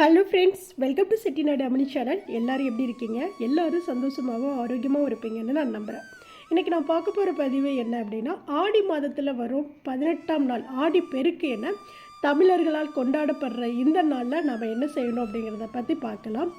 Hello friends welcome to Chettinad Amani channel எல்லோரும் எப்படி இருக்கீங்க? எல்லோரும் சந்தோஷமாகவும் ஆரோக்கியமாகவும் இருப்பீங்கன்னு நான் நம்புகிறேன் இன்றைக்கி நான் பார்க்க போகிற பதிவு என்ன அப்படின்னா ஆடி மாதத்தில் வரும் பதினெட்டாம் நாள் ஆடி பெருக்கு என்ன தமிழர்களால் கொண்டாடப்படுற இந்த நாளில் நம்ம என்ன செய்யணும் அப்படிங்கிறத பற்றி பார்க்கலாம்.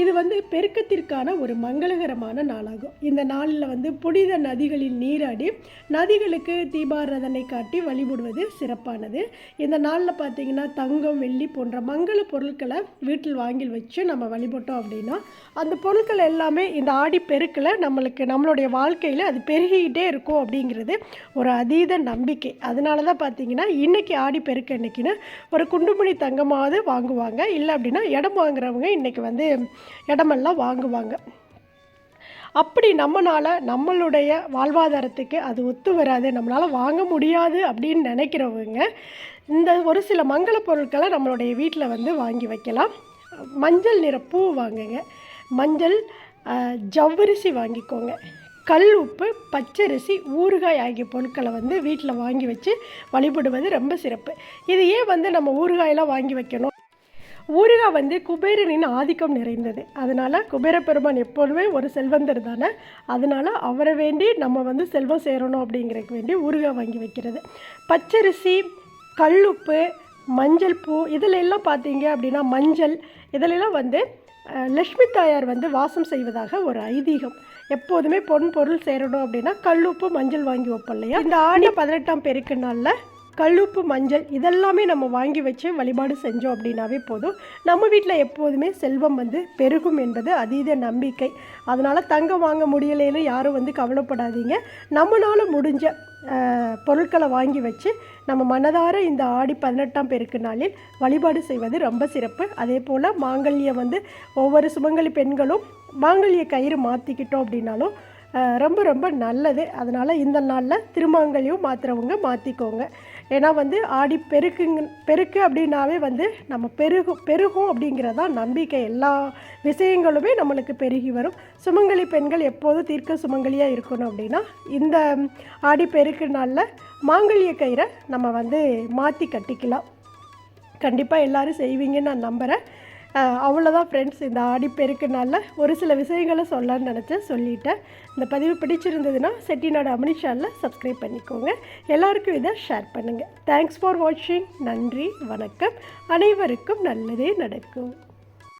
இது வந்து பெருக்கத்திற்கான ஒரு மங்களகரமான நாளாகும். இந்த நாளில் வந்து புனித நதிகளில் நீராடி நதிகளுக்கு தீபாராதனை காட்டி வழிபடுவது சிறப்பானது. இந்த நாளில் பார்த்தீங்கன்னா தங்கம் வெள்ளி போன்ற மங்கள பொருட்களை வீட்டில் வாங்கி வச்சு நம்ம வழிபட்டோம் அப்படின்னா அந்த பொருட்கள் எல்லாமே இந்த ஆடி பெருக்கில் நம்மளுக்கு நம்மளுடைய வாழ்க்கையில் அது பெருகிக்கிட்டே இருக்கும் அப்படிங்கிறது ஒரு அதீத நம்பிக்கை. அதனால தான் பார்த்தீங்கன்னா இன்றைக்கி ஆடி பெருக்கு அன்னைக்குன்னு ஒரு குண்டுமணி தங்கமாவது வாங்குவாங்க. இல்லை அப்படின்னா இடம் வாங்குறவங்க இன்றைக்கி வந்து இடமெல்லாம் வாங்குவாங்க. அப்படி நம்மளால் நம்மளுடைய வாழ்வாதாரத்துக்கு அது ஒத்து வராது. நம்மளால் வாங்க முடியாது அப்படின்னு நினைக்கிறவங்க இந்த ஒரு சில மங்கள பொருட்களை நம்மளுடைய வீட்டில் வந்து வாங்கி வைக்கலாம். மஞ்சள் நிற பூ வாங்குங்க. மஞ்சள் ஜவ்வரிசி வாங்கிக்கோங்க. கல் உப்பு பச்சரிசி ஊறுகாய் ஆகிய பொருட்களை வந்து வீட்டில் வாங்கி வச்சு வழிபடுவது ரொம்ப சிறப்பு. இது ஏன் வந்து நம்ம ஊறுகாயெல்லாம் வாங்கி வைக்கணும்? ஊறுகாய் வந்து குபேரனின் ஆதிக்கம் நிறைந்தது. அதனால் குபேர பெருமான் எப்போதுமே ஒரு செல்வந்தர் தானே. அதனால் அவரை வேண்டி நம்ம வந்து செல்வம் சேரணும் அப்படிங்கிறதுக்கு வேண்டி ஊறுகாய் வாங்கி வைக்கிறது. பச்சரிசி கல்லுப்பு மஞ்சள் பூ இதில் எல்லாம் பார்த்தீங்க அப்படின்னா மஞ்சள் இதிலெல்லாம் வந்து லக்ஷ்மி தாயார் வந்து வாசம் செய்வதாக ஒரு ஐதீகம். எப்போதுமே பொன் பொருள் சேரணும் அப்படின்னா கல்லுப்பு மஞ்சள் வாங்கி வைப்போம் இல்லையா? இந்த ஆண்டு பதினெட்டாம் பெருக்கு நாளில் கல்லுப்பு மஞ்சள் இதெல்லாமே நம்ம வாங்கி வச்சு வழிபாடு செஞ்சோம் அப்படின்னாவே போதும். நம்ம வீட்டில் எப்போதுமே செல்வம் வந்து பெருகும் என்பது அதீத நம்பிக்கை. அதனால் தங்கம் வாங்க முடியலைன்னு யாரும் வந்து கவலைப்படாதீங்க. நம்மளால் முடிஞ்ச பொருட்களை வாங்கி வச்சு நம்ம மனதார இந்த ஆடி பதினெட்டாம் பெருக்கு நாளில் வழிபாடு செய்வது ரொம்ப சிறப்பு. அதே போல் மாங்கல்யம் வந்து ஒவ்வொரு சுமங்கலி பெண்களும் மாங்கல்ய கயிறு மாற்றிக்கிட்டோம் அப்படின்னாலும் ரொம்ப ரொம்ப நல்லது. அதனால் இந்த நாளில் திருமாங்கல்யம் மாற்றுறவங்க மாற்றிக்கோங்க ஏன்னா வந்து ஆடி பெருக்குங்க பெருக்கு அப்படின்னாவே வந்து நம்ம பெருகும் பெருகும் அப்படிங்கிறதான் நம்பிக்கை. எல்லா விஷயங்களுமே நம்மளுக்கு பெருகி வரும். சுமங்கலி பெண்கள் எப்போதும் தீர்க்க சுமங்கலியாக இருக்கணும் அப்படின்னா இந்த ஆடி பெருக்கு நாளில் மாங்கல்ய கயிறை நம்ம வந்து மாற்றி கட்டிக்கலாம். கண்டிப்பாக எல்லோரும் செய்வீங்கன்னு நான் நம்புகிறேன் அவ்வளோதான் ஃப்ரெண்ட்ஸ் இந்த ஆடி பெருக்குனால ஒரு சில விஷயங்களை சொல்லலாம்னு நினச்சேன் சொல்லிட்டேன். இந்த பதிவு பிடிச்சிருந்ததுன்னா செட்டிநாடு அமனி சேனலை சப்ஸ்கிரைப் பண்ணிக்கோங்க. எல்லாருக்கும் இதை ஷேர் பண்ணுங்கள் தேங்க்ஸ் ஃபார் வாட்சிங் நன்றி வணக்கம். அனைவருக்கும் நல்லதே நடக்கும்.